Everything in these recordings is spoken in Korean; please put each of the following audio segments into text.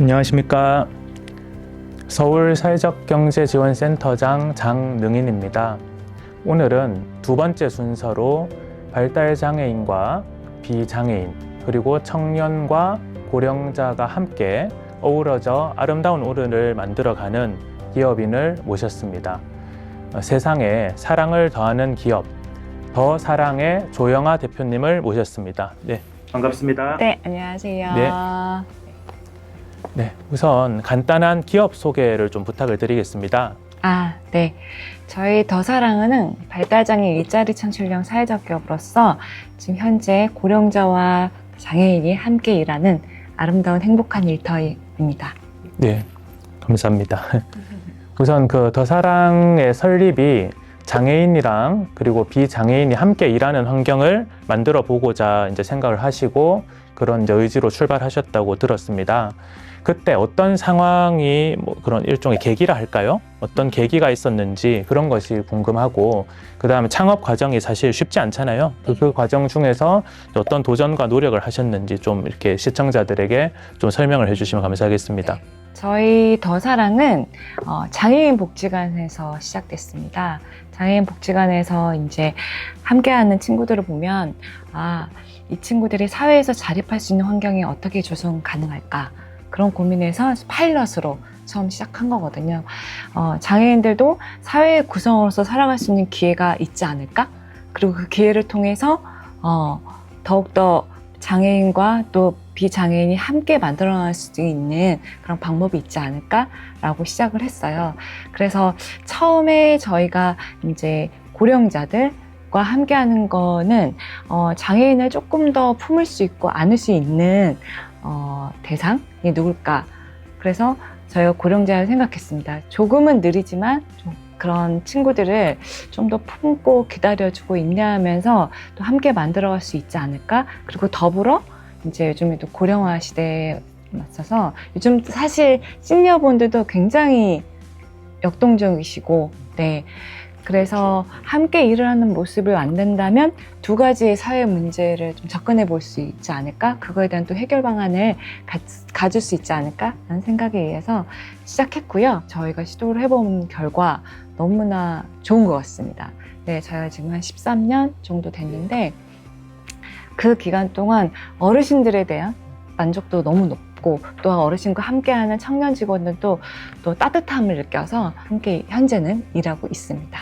안녕하십니까. 서울 사회적 경제 지원센터장 장능인입니다. 오늘은 두 번째 순서로 발달 장애인과 비장애인, 그리고 청년과 고령자가 함께 어우러져 아름다운 오른을 만들어가는 기업인을 모셨습니다. 어, 세상에 사랑을 더하는 기업, 더 사랑의 조영아 대표님을 모셨습니다. 네, 반갑습니다. 네, 안녕하세요. 네. 네, 우선 간단한 기업 소개를 좀 부탁을 드리겠습니다. 아, 네. 저희 더사랑은 발달장애 일자리 창출형 사회적 기업으로서 지금 현재 고령자와 장애인이 함께 일하는 아름다운 행복한 일터입니다. 네, 감사합니다. 우선 그 더사랑의 설립이 장애인이랑 그리고 비장애인이 함께 일하는 환경을 만들어 보고자 이제 생각을 하시고 그런 이제 의지로 출발하셨다고 들었습니다. 그때 어떤 상황이 뭐 그런 일종의 계기라 할까요? 어떤 계기가 있었는지 그런 것이 궁금하고 그 다음에 창업 과정이 사실 쉽지 않잖아요. 그, 그 과정 중에서 어떤 도전과 노력을 하셨는지 좀 이렇게 시청자들에게 좀 설명을 해주시면 감사하겠습니다. 저희 더 사랑은 어, 장애인 복지관에서 시작됐습니다. 장애인 복지관에서 이제 함께하는 친구들을 보면 아, 이 친구들이 사회에서 자립할 수 있는 환경이 어떻게 조성 가능할까 그런 고민에서 파일럿으로 처음 시작한 거거든요. 어, 장애인들도 사회의 구성으로서 살아갈 수 있는 기회가 있지 않을까? 그리고 그 기회를 통해서 어, 더욱더 장애인과 또 비장애인이 함께 만들어 낼 수 있는 그런 방법이 있지 않을까라고 시작을 했어요. 그래서 처음에 저희가 이제 고령자들 과 함께하는 거는 어, 장애인을 조금 더 품을 수 있고 안을 수 있는 어, 대상이 누굴까? 그래서 저희가 고령자를 생각했습니다. 조금은 느리지만 좀 그런 친구들을 좀 더 품고 기다려주고 인내하면서 또 함께 만들어갈 수 있지 않을까? 그리고 더불어 이제 요즘에도 고령화 시대에 맞춰서 요즘 사실 시니어분들도 굉장히 역동적이시고, 네. 그래서 함께 일을 하는 모습을 만든다면 두 가지의 사회 문제를 좀 접근해 볼 수 있지 않을까? 그거에 대한 또 해결 방안을 가, 가질 수 있지 않을까 라는 생각에 의해서 시작했고요. 저희가 시도를 해본 결과 너무나 좋은 것 같습니다. 네, 저희가 지금 한 13년 정도 됐는데 그 기간 동안 어르신들에 대한 만족도 너무 높고 또 어르신과 함께하는 청년 직원들도 또 따뜻함을 느껴서 함께 현재는 일하고 있습니다.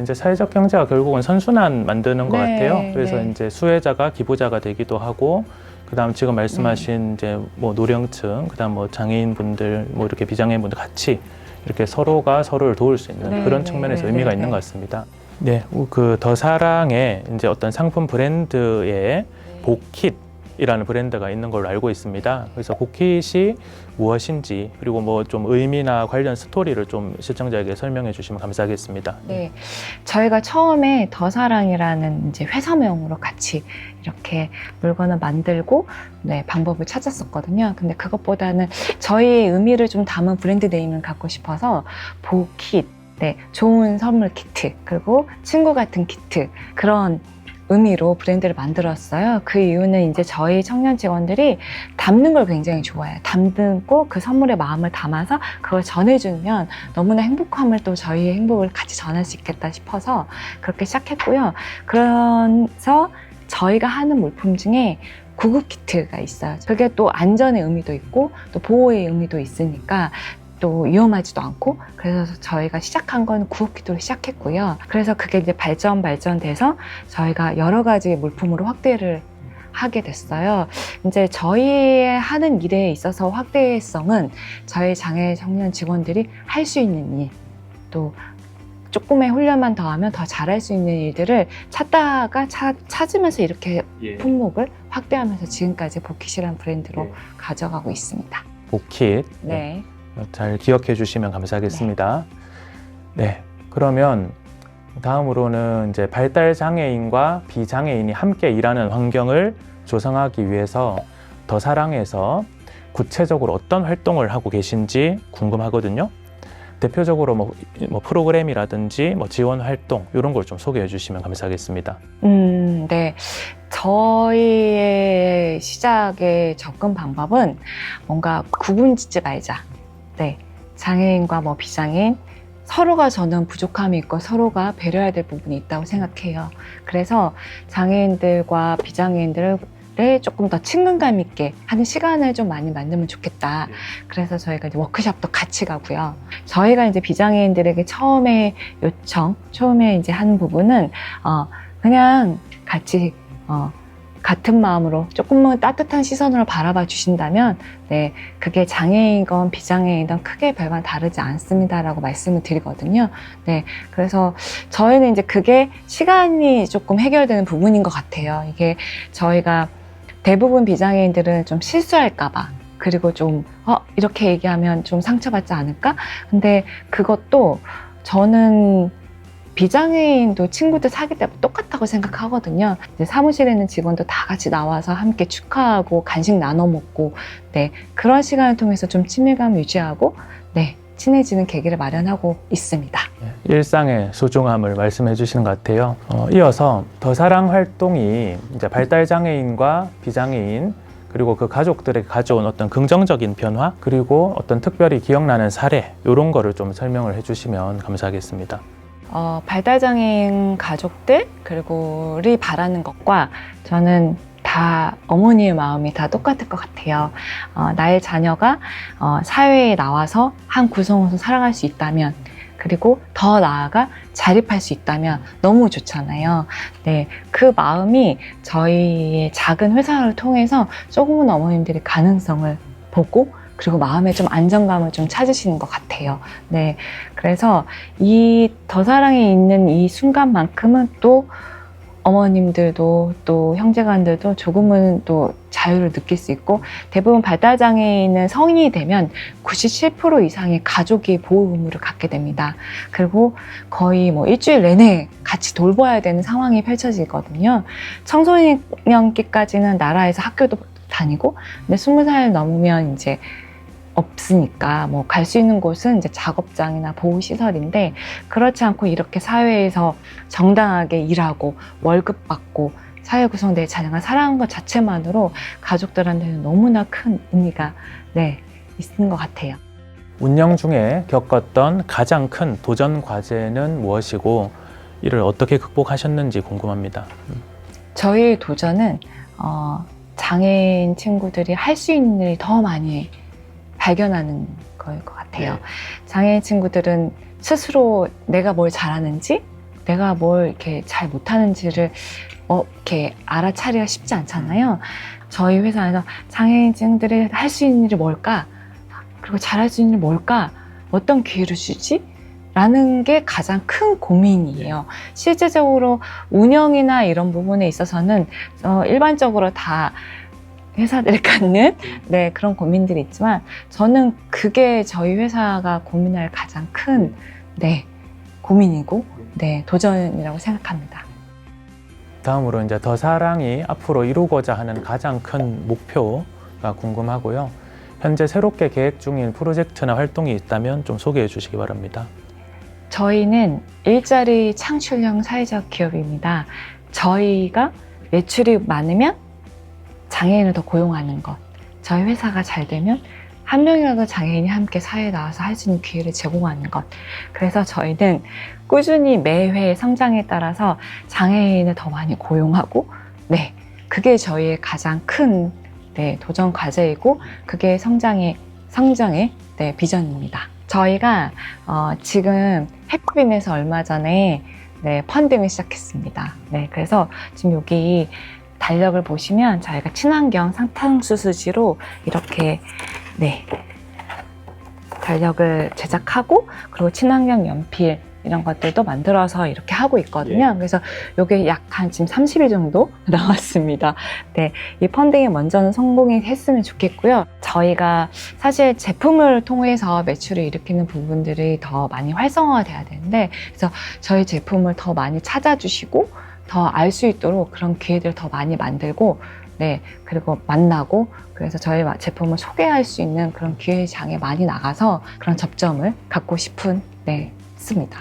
이제 사회적 경제가 결국은 선순환 만드는 것 네, 같아요. 그래서 네. 이제 수혜자가 기부자가 되기도 하고, 그다음 지금 말씀하신 네. 이제 뭐 노령층, 그다음 뭐 장애인 분들, 뭐 이렇게 비장애인 분들 같이 이렇게 서로가 서로를 도울 수 있는 네, 그런 네, 측면에서 네, 의미가 네, 있는 네. 것 같습니다. 네, 그 더 사랑의 이제 어떤 상품 브랜드의 복킷 이라는 브랜드가 있는 걸로 알고 있습니다. 그래서 복킷이 무엇인지 그리고 뭐 좀 의미나 관련 스토리를 좀 시청자에게 설명해 주시면 감사하겠습니다. 네. 저희가 처음에 더사랑이라는 이제 회사명으로 같이 이렇게 물건을 만들고 네, 방법을 찾았었거든요. 근데 그것보다는 저희의 의미를 좀 담은 브랜드 네임을 갖고 싶어서 보킷, 네, 좋은 선물 키트, 그리고 친구 같은 키트, 그런 의미로 브랜드를 만들었어요. 그 이유는 이제 저희 청년 직원들이 담는 걸 굉장히 좋아해요. 담고 그 선물에 마음을 담아서 그걸 전해주면 너무나 행복함을 또 저희의 행복을 같이 전할 수 있겠다 싶어서 그렇게 시작했고요. 그래서 저희가 하는 물품 중에 구급 키트가 있어요. 그게 또 안전의 의미도 있고 또 보호의 의미도 있으니까 또 위험하지도 않고 그래서 저희가 시작한 건 키트로 시작했고요. 그래서 그게 이제 발전 발전돼서 저희가 여러 가지 물품으로 확대를 하게 됐어요. 이제 저희의 하는 일에 있어서 확대성은 저희 장애 청년 직원들이 할 수 있는 일, 또 조금의 훈련만 더하면 더 잘할 수 있는 일들을 찾다가 찾, 찾으면서 이렇게 예. 품목을 확대하면서 지금까지 보킷이라는 브랜드로 네. 가져가고 있습니다. 복킷. 네. 잘 기억해 주시면 감사하겠습니다. 네. 그러면 다음으로는 이제 발달 장애인과 비장애인이 함께 일하는 환경을 조성하기 위해서 더 사랑에서 구체적으로 어떤 활동을 하고 계신지 궁금하거든요. 대표적으로 뭐, 뭐 프로그램이라든지 뭐 지원 활동 이런 걸 좀 소개해 주시면 감사하겠습니다. 음, 네. 저희의 시작의 접근 방법은 뭔가 구분 짓지 말자. 네. 장애인과 뭐 비장애인 서로가 저는 부족함이 있고 서로가 배려해야 될 부분이 있다고 생각해요. 그래서 장애인들과 비장애인들을 조금 더 친근감 있게 하는 시간을 좀 많이 만들면 좋겠다. 그래서 저희가 이제 워크숍도 같이 가고요. 저희가 이제 비장애인들에게 처음에 요청, 처음에 이제 하는 부분은 어, 그냥 같이 어, 같은 마음으로 조금만 따뜻한 시선으로 바라봐 주신다면, 네, 그게 장애인건 비장애인건 크게 별반 다르지 않습니다라고 말씀을 드리거든요. 네, 그래서 저희는 이제 그게 시간이 조금 해결되는 부분인 것 같아요. 이게 저희가 대부분 비장애인들은 좀 실수할까봐. 그리고 좀, 어, 이렇게 얘기하면 좀 상처받지 않을까? 근데 그것도 저는 비장애인도 친구들 사귈 때 똑같다고 생각하거든요. 이제 사무실에 있는 직원도 다 같이 나와서 함께 축하하고 간식 나눠 먹고, 네. 그런 시간을 통해서 좀 친밀감 유지하고, 네. 친해지는 계기를 마련하고 있습니다. 예, 일상의 소중함을 말씀해 주시는 것 같아요. 어, 이어서 더 사랑 활동이 이제 발달 장애인과 비장애인 그리고 그 가족들에게 가져온 어떤 긍정적인 변화 그리고 어떤 특별히 기억나는 사례 이런 거를 좀 설명을 해주시면 감사하겠습니다. 어, 발달장애인 가족들 그리고를 바라는 것과 저는 다 어머니의 마음이 다 똑같을 것 같아요. 어, 나의 자녀가 어, 사회에 나와서 한 구성원으로 살아갈 수 있다면 그리고 더 나아가 자립할 수 있다면 너무 좋잖아요. 네, 그 마음이 저희의 작은 회사를 통해서 조금은 어머님들이 가능성을 보고 그리고 마음에 좀 안정감을 좀 찾으시는 것 같아요. 네, 그래서 이 더 사랑이 있는 이 순간만큼은 또 어머님들도 또 형제간들도 조금은 또 자유를 느낄 수 있고 대부분 발달장애인은 성인이 되면 97% 이상의 가족이 보호 의무를 갖게 됩니다. 그리고 거의 뭐 일주일 내내 같이 돌봐야 되는 상황이 펼쳐지거든요. 청소년기까지는 나라에서 학교도 다니고 근데 20살 넘으면 이제 없으니까 뭐 갈 수 있는 곳은 이제 작업장이나 보호 시설인데 그렇지 않고 이렇게 사회에서 정당하게 일하고 월급 받고 사회 구성대의 자녀가 살아가는 것 자체만으로 가족들한테는 너무나 큰 의미가 네 있는 것 같아요. 운영 중에 겪었던 가장 큰 도전 과제는 무엇이고 이를 어떻게 극복하셨는지 궁금합니다. 저희의 도전은 어, 장애인 친구들이 할 수 있는 일이 더 많이 발견하는 거일 것 같아요. 네. 장애인 친구들은 스스로 내가 뭘 잘하는지, 내가 뭘 이렇게 잘 못하는지를 어, 이렇게 알아차리기가 쉽지 않잖아요. 저희 회사에서 장애인 친구들이 할 수 있는 일이 뭘까? 그리고 잘할 수 있는 일이 뭘까? 어떤 기회를 주지? 라는 게 가장 큰 고민이에요. 실제적으로 운영이나 이런 부분에 있어서는 어, 일반적으로 다 회사들이 갖는 네, 그런 고민들이 있지만 저는 그게 저희 회사가 고민할 가장 큰 네, 고민이고 네, 도전이라고 생각합니다. 다음으로 이제 더 사랑이 앞으로 이루고자 하는 가장 큰 목표가 궁금하고요. 현재 새롭게 계획 중인 프로젝트나 활동이 있다면 좀 소개해 주시기 바랍니다. 저희는 일자리 창출형 사회적 기업입니다. 저희가 매출이 많으면 장애인을 더 고용하는 것. 저희 회사가 잘 되면 한 명이라도 장애인이 함께 사회에 나와서 할 수 있는 기회를 제공하는 것. 그래서 저희는 꾸준히 매회 성장에 따라서 장애인을 더 많이 고용하고, 네. 그게 저희의 가장 큰 네, 도전 과제이고, 그게 성장의, 성장의 네, 비전입니다. 저희가 어, 지금 해피빈에서 얼마 전에 네, 펀딩을 시작했습니다. 네, 그래서 지금 여기 달력을 보시면 저희가 친환경 상탄수수지로 이렇게 네 달력을 제작하고 그리고 친환경 연필 이런 것들도 만들어서 이렇게 하고 있거든요. 그래서 이게 약 한 지금 30일 정도 나왔습니다. 네, 이 펀딩이 먼저는 성공이 했으면 좋겠고요. 저희가 사실 제품을 통해서 매출을 일으키는 부분들이 더 많이 활성화가 돼야 되는데 그래서 저희 제품을 더 많이 찾아주시고 더 알 수 있도록 그런 기회들을 더 많이 만들고 네 그리고 만나고 그래서 저희 제품을 소개할 수 있는 그런 기회장에 많이 나가서 그런 접점을 갖고 싶은 네 있습니다.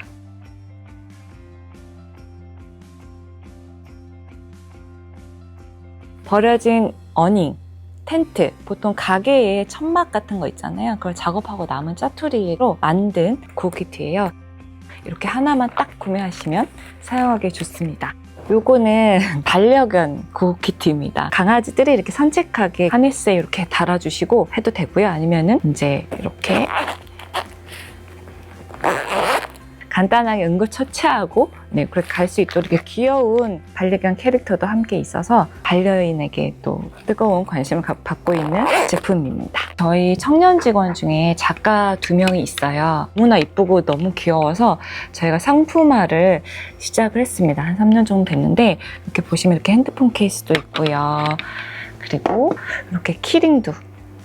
버려진 어닝, 텐트, 보통 가게에 천막 같은 거 있잖아요. 그걸 작업하고 남은 짜투리로 만든 구호키트예요. 이렇게 하나만 딱 구매하시면 사용하기 좋습니다. 요거는 반려견 구호키트입니다. 강아지들이 이렇게 산책하게 하네스에 이렇게 달아주시고 해도 되고요. 아니면은 이제 이렇게 간단하게 응급 처치하고 네, 그렇게 갈 수 있도록 이렇게 귀여운 반려견 캐릭터도 함께 있어서 반려인에게 또 뜨거운 관심을 가- 받고 있는 제품입니다. 저희 청년 직원 중에 작가 두 명이 있어요. 너무나 이쁘고 너무 귀여워서 저희가 상품화를 시작을 했습니다. 한 3년 정도 됐는데 이렇게 보시면 이렇게 핸드폰 케이스도 있고요. 그리고 이렇게 키링도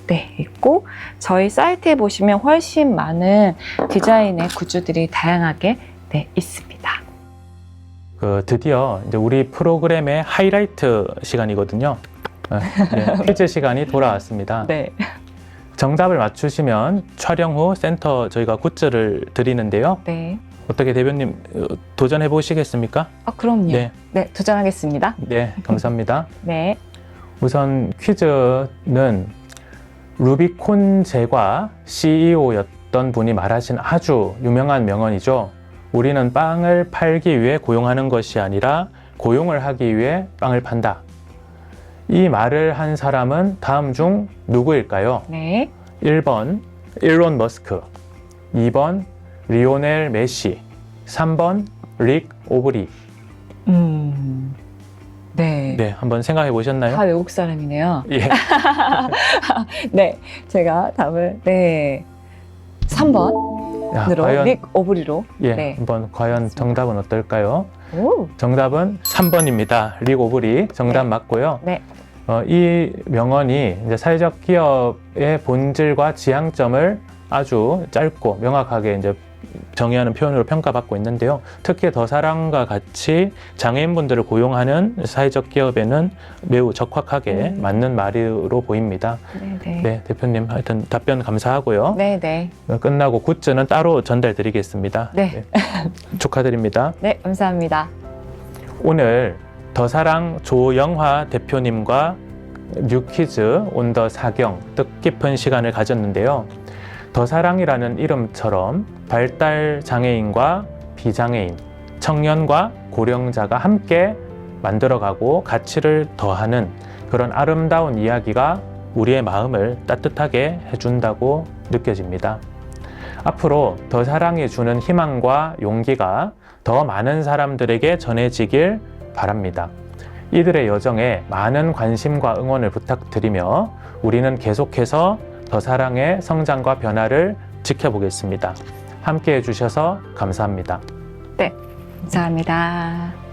네, 있고 저희 사이트에 보시면 훨씬 많은 디자인의 굿즈들이 다양하게 네, 있습니다. 그 드디어 이제 우리 프로그램의 하이라이트 시간이거든요. 네, 네, 퀴즈 시간이 돌아왔습니다. 네. 정답을 맞추시면 촬영 후 센터 저희가 굿즈를 드리는데요. 네. 어떻게 대변님 어, 도전해 보시겠습니까? 아, 그럼요. 네. 네, 도전하겠습니다. 네, 감사합니다. 네. 우선 퀴즈는 루비콘 제과 CEO였던 분이 말하신 아주 유명한 명언이죠. 우리는 빵을 팔기 위해 고용하는 것이 아니라 고용을 하기 위해 빵을 판다. 이 말을 한 사람은 다음 중 누구일까요? 네. 1번 일론 머스크, 2번 리오넬 메시, 3번 릭 오브리. 음. 네. 네, 한번 생각해 보셨나요? 다 외국 사람이네요. 예. 네. 제가 답을 네. 3번으로 야, 과연 릭 오브리로. 예, 네. 한번 과연 정답은 어떨까요? 오. 정답은 3번입니다. 릭 오브리 정답 네. 맞고요. 네. 어, 이 명언이 이제 사회적 기업의 본질과 지향점을 아주 짧고 명확하게 이제 정의하는 표현으로 평가받고 있는데요. 특히 더 사랑과 같이 장애인분들을 고용하는 사회적 기업에는 매우 적확하게 음. 맞는 말으로 보입니다. 네, 네. 네, 대표님 하여튼 답변 감사하고요. 네, 네. 끝나고 굿즈는 따로 전달드리겠습니다. 네. 축하드립니다. 네, 감사합니다. 오늘 더 사랑 조영화 대표님과 뉴퀴즈 온 더 사경 뜻깊은 시간을 가졌는데요. 더사랑이라는 이름처럼 발달 장애인과 비장애인, 청년과 고령자가 함께 만들어가고 가치를 더하는 그런 아름다운 이야기가 우리의 마음을 따뜻하게 해준다고 느껴집니다. 앞으로 더 사랑이 주는 희망과 용기가 더 많은 사람들에게 전해지길 바랍니다. 이들의 여정에 많은 관심과 응원을 부탁드리며 우리는 계속해서 더 사랑의 성장과 변화를 지켜보겠습니다. 함께 해주셔서 감사합니다. 감사합니다.